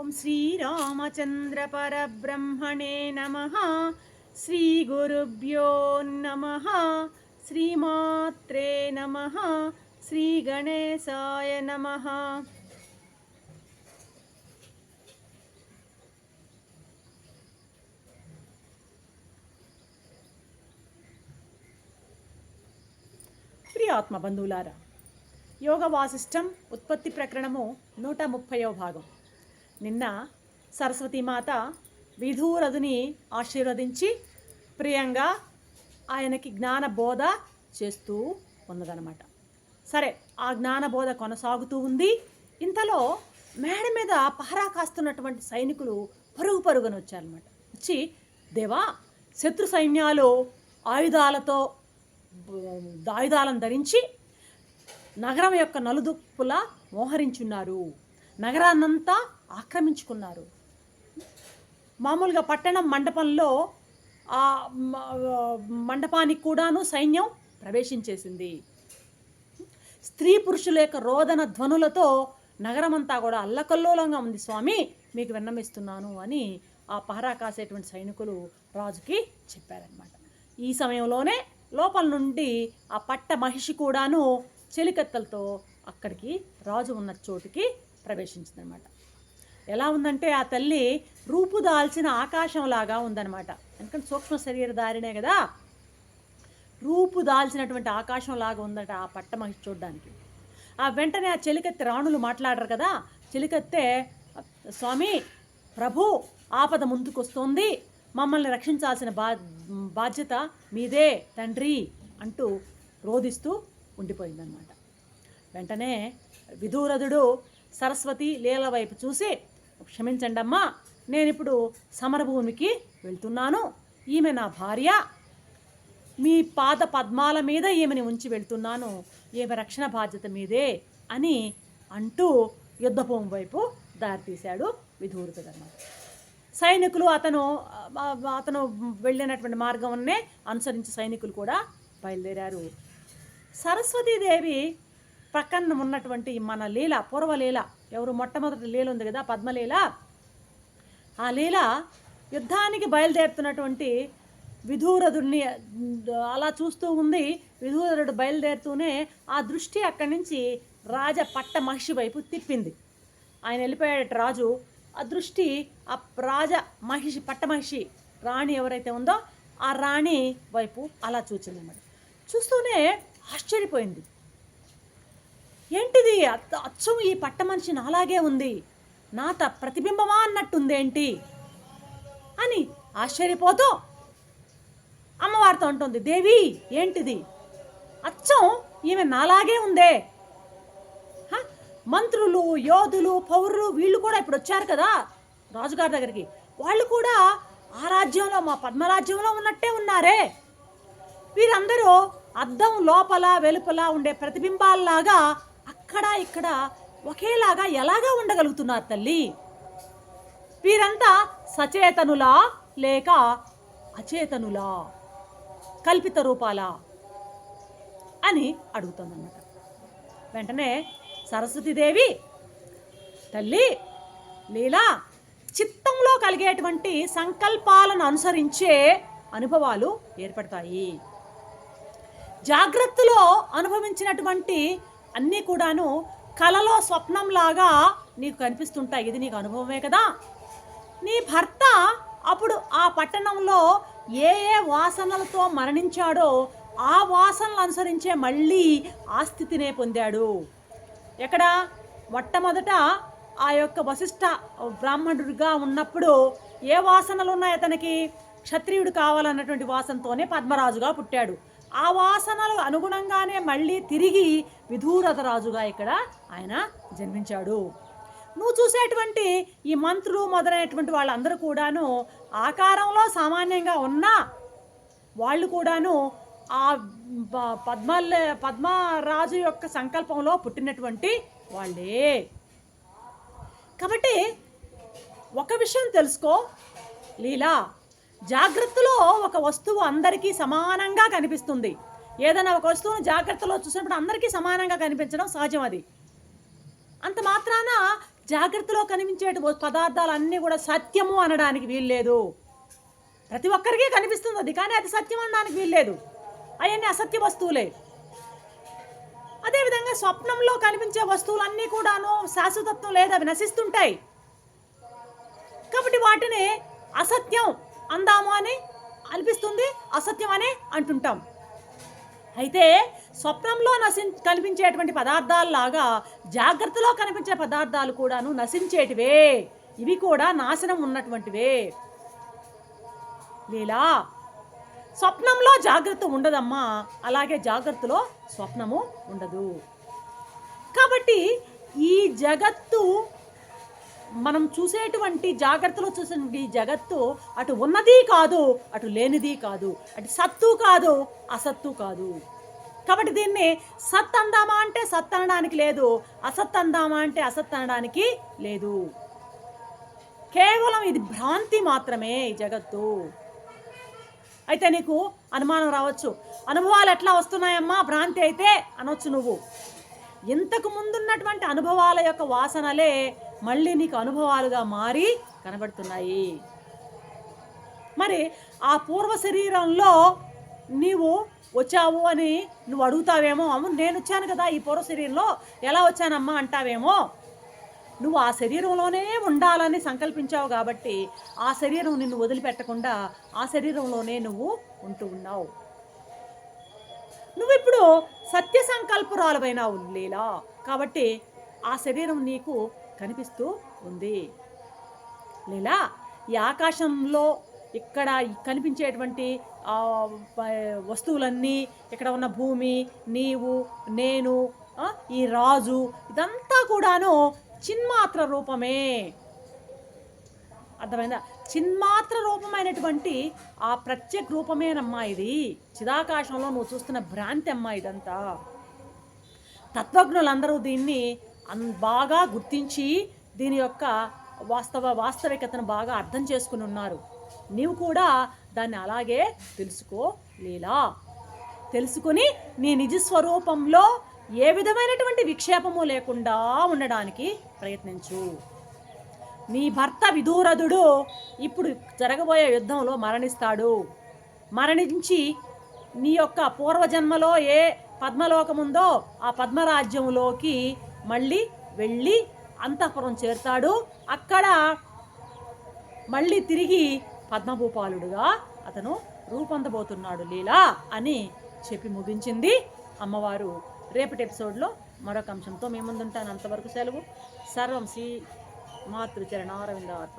ఓం శ్రీరామచంద్ర పరబ్రహ్మణే నమ. శ్రీగురుభ్యో నమ. శ్రీమాత్రే నమ. శ్రీ గణేశాయ నమ. ప్రియాత్మ బంధువులారా యోగ వాసిష్టం ఉత్పత్తి ప్రకరణము నూట ముప్పయో భాగం. నిన్న సరస్వతీమాత విధూరథుని ఆశీర్వదించి ప్రియంగా ఆయనకి జ్ఞాన బోధ చేస్తూ ఉన్నదనమాట సరే ఆ జ్ఞాన బోధ కొనసాగుతూ ఉంది. ఇంతలో మేడ మీద పహరా కాస్తున్నటువంటి సైనికులు పరుగు పరుగున వచ్చారనమాట వచ్చి దేవా శత్రు సైన్యాలు ఆయుధాలతో ఆయుధాలను ధరించి నగరం యొక్క నలుదుప్పులా మోహరించున్నారు. నగరాన్నంతా ఆక్రమించుకున్నారు. మామూలుగా పట్టణం మండపంలో ఆ మండపానికి కూడాను సైన్యం ప్రవేశించేసింది. స్త్రీ పురుషుల యొక్క రోదన ధ్వనులతో నగరమంతా కూడా అల్లకల్లోలంగా ఉంది. స్వామి మీకు విన్నమిస్తున్నాను అని ఆ పహరా కాసేటువంటి సైనికులు రాజుకి చెప్పారనమాట ఈ సమయంలోనే లోపల నుండి ఆ పట్ట మహిషి కూడాను చెలికత్తలతో అక్కడికి రాజు ఉన్న చోటుకి ప్రవేశించిందనమాట ఎలా ఉందంటే ఆ తల్లి రూపు దాల్చిన ఆకాశంలాగా ఉందన్నమాట. ఎందుకంటే సూక్ష్మ శరీరధారినే కదా. రూపు దాల్చినటువంటి ఆకాశంలాగా ఉందట ఆ పట్ట మహిషి చూడడానికి. ఆ వెంటనే ఆ చెలికత్తె రాణులు మాట్లాడరు కదా. చెలికత్తె స్వామి ప్రభు ఆపద ముందుకొస్తోంది. మమ్మల్ని రక్షించాల్సిన బా బాధ్యత మీదే తండ్రి అంటూ రోధిస్తూ ఉండిపోయిందనమాట వెంటనే విధూరథుడు సరస్వతి లీల వైపు చూసి క్షమించండి అమ్మా నేను ఇప్పుడు సమరభూమికి వెళ్తున్నాను. ఈమె నా భార్య. మీ పాద పద్మాల మీద ఈమెని ఉంచి వెళ్తున్నాను. ఈమె రక్షణ బాధ్యత మీదే అని అంటూ యుద్ధభూమి వైపు దారితీశాడు విధూరుతుడు సైనికులు అతను అతను వెళ్ళినటువంటి మార్గంనే అనుసరించి సైనికులు కూడా బయలుదేరారు. సరస్వతీదేవి ప్రక్కన ఉన్నటువంటి మన లీల పూర్వలీల ఎవరు మొట్టమొదటి లీల ఉంది కదా పద్మలీల. ఆ లీల యుద్ధానికి బయలుదేరుతున్నటువంటి విధూరధుడిని అలా చూస్తూ ఉంది. విధూరధుడు బయలుదేరుతూనే ఆ దృష్టి అక్కడి నుంచి రాజ పట్ట మహిషి వైపు తిప్పింది. ఆయన వెళ్ళిపోయాడట రాజు. ఆ దృష్టి ఆ రాజ మహిషి పట్ట మహిషి రాణి ఎవరైతే ఉందో ఆ రాణి వైపు అలా చూచిందన్నమాట. చూస్తూనే ఆశ్చర్యపోయింది. ఏంటిది? అచ్చం ఈ పట్ట మనిషి నాలాగే ఉంది. నాత ప్రతిబింబమా అన్నట్టుందేంటి అని ఆశ్చర్యపోతూ అమ్మవారితో అంటుంది దేవి ఏంటిది? అచ్చం ఈమె నాలాగే ఉందే. హ? మంత్రులు యోధులు పౌరులు వీళ్ళు కూడా ఇప్పుడు వచ్చారు కదా రాజుగారి దగ్గరికి. వాళ్ళు కూడా ఆ రాజ్యంలో మా పద్మరాజ్యంలో ఉన్నట్టే ఉన్నారే. వీరందరూ అద్దం లోపల వెలుపల ఉండే ప్రతిబింబాల్లాగా అక్కడ ఇక్కడ ఒకేలాగా ఎలాగా ఉండగలుగుతున్నారు తల్లి? వీరంతా సచేతనులా లేక అచేతనులా? కల్పిత రూపాలా? అని అడుగుతుందన్నమాట. వెంటనే సరస్వతీదేవి తల్లి లీలా చిత్తంలో కలిగేటువంటి సంకల్పాలను అనుసరించే అనుభవాలు ఏర్పడతాయి. జాగ్రత్తలో అనుభవించినటువంటి అన్నీ కూడాను కలలో స్వప్నంలాగా నీకు కనిపిస్తుంటాయి. ఇది నీకు అనుభవమే కదా? నీ భర్త అప్పుడు ఆ పట్టణంలో ఏ ఏ వాసనలతో మరణించాడో ఆ వాసనలు అనుసరించే మళ్ళీ ఆ స్థితినే పొందాడు. ఎక్కడ? మొట్టమొదట ఆ యొక్క వశిష్ఠ బ్రాహ్మణుడిగా ఉన్నప్పుడు ఏ వాసనలు ఉన్నాయి అతనికి? క్షత్రియుడు కావాలన్నటువంటి వాసనతోనే పద్మరాజుగా పుట్టాడు. ఆ వాసనలు అనుగుణంగానే మళ్ళీ తిరిగి విధూరథ రాజుగా ఇక్కడ ఆయన జన్మించాడు. నువ్వు చూసేటువంటి ఈ మంత్రులు మొదలైనటువంటి వాళ్ళందరూ కూడాను ఆకారంలో సామాన్యంగా ఉన్నా వాళ్ళు కూడాను ఆ ప- పద్మల్ పద్మరాజు యొక్క సంకల్పంలో పుట్టినటువంటి వాళ్ళే. కాబట్టి ఒక విషయం తెలుసుకో లీలా. జాగ్రత్తలో ఒక వస్తువు అందరికీ సమానంగా కనిపిస్తుంది. ఏదైనా ఒక వస్తువును జాగ్రత్తలో చూసినప్పుడు అందరికీ సమానంగా కనిపించడం సహజం అది. అంత మాత్రాన జాగ్రత్తలో కనిపించే పదార్థాలు అన్నీ కూడా సత్యము అనడానికి వీల్లేదు. ప్రతి ఒక్కరికి కనిపిస్తుంది అది కానీ అది సత్యం అనడానికి వీల్లేదు. అవన్నీ అసత్య వస్తువులే. అదేవిధంగా స్వప్నంలో కనిపించే వస్తువులన్నీ కూడాను శాశ్వతత్వం లేదు అవి నశిస్తుంటాయి. కాబట్టి వాటిని అసత్యం అందాము అని అనిపిస్తుంది అసత్యం అని అంటుంటాం. అయితే స్వప్నంలో నశి కనిపించేటువంటి పదార్థాలలాగా జాగ్రత్తలో కనిపించే పదార్థాలు కూడాను నశించేటివే. ఇవి కూడా నాశనం ఉన్నటువంటివే. లీలా స్వప్నంలో జాగ్రత్త ఉండదమ్మా. అలాగే జాగ్రత్తలో స్వప్నము ఉండదు. కాబట్టి ఈ జగత్తు మనం చూసేటువంటి జాగ్రత్తలో చూసిన ఈ జగత్తు అటు ఉన్నది కాదు అటు లేనిది కాదు. అటు సత్తు కాదు అసత్తు కాదు. కాబట్టి దీన్ని సత్ అందామా అంటే సత్ అనడానికి లేదు అసత్ అందామా అంటే అసత్ అనడానికి లేదు. కేవలం ఇది భ్రాంతి మాత్రమే ఈ జగత్తు. అయితే నీకు అనుమానం రావచ్చు. అనుభవాలు ఎట్లా వస్తున్నాయమ్మా? భ్రాంతి అయితే అనొచ్చు నువ్వు. ఇంతకు ముందున్నటువంటి అనుభవాల యొక్క వాసనలే మళ్ళీ నీకు అనుభవాలుగా మారి కనబడుతున్నాయి. మరి ఆ పూర్వ శరీరంలో నీవు వచ్చావు అని నువ్వు అడుగుతావేమో? అవును నేను వచ్చాను కదా ఈ పూర్వ శరీరంలో. ఎలా వచ్చానమ్మా అంటావేమో? నువ్వు ఆ శరీరంలోనే ఉండాలని సంకల్పించావు కాబట్టి ఆ శరీరం నిన్ను వదిలిపెట్టకుండా ఆ శరీరంలోనే నువ్వు ఉంటూ ఉన్నావు. నువ్వు ఇప్పుడు సత్య సంకల్పురాలమైనావు లీలా కాబట్టి ఆ శరీరం నీకు కనిపిస్తూ ఉంది. లీలా ఈ ఆకాశంలో ఇక్కడ కనిపించేటువంటి వస్తువులన్నీ ఇక్కడ ఉన్న భూమి నీవు నేను ఈ రాజు ఇదంతా కూడాను చిన్మాత్ర రూపమే. అర్థమైందా? చిన్మాత్ర రూపమైనటువంటి ఆ ప్రత్యేక రూపమేనమ్మా ఇది. చిదాకాశంలో నువ్వు చూస్తున్న భ్రాంతి అమ్మా ఇదంతా. తత్వజ్ఞులందరూ దీన్ని అన్ బాగా గుర్తించి దీని యొక్క వాస్తవ వాస్తవికతను బాగా అర్థం చేసుకుని ఉన్నారు. నీవు కూడా దాన్ని అలాగే తెలుసుకో లీలా. తెలుసుకుని నీ నిజ స్వరూపంలో ఏ విధమైనటువంటి విక్షేపము లేకుండా ఉండడానికి ప్రయత్నించు. నీ భర్త విదూరథుడు ఇప్పుడు జరగబోయే యుద్ధంలో మరణిస్తాడు. మరణించి నీ యొక్క పూర్వజన్మలో ఏ పద్మలోకం ఉందో ఆ పద్మరాజ్యంలోకి మళ్ళీ వెళ్ళి అంతఃపురం చేరుతాడు. అక్కడ మళ్ళీ తిరిగి పద్మభూపాలుడుగా అతను రూపొందబోతున్నాడు లీలా అని చెప్పి ముగించింది అమ్మవారు. రేపటి ఎపిసోడ్లో మరొక అంశంతో మీ ముందుంటాను. అంతవరకు సెలవు. సర్వం శ్రీ మాతృచరణారవింద అర్పణ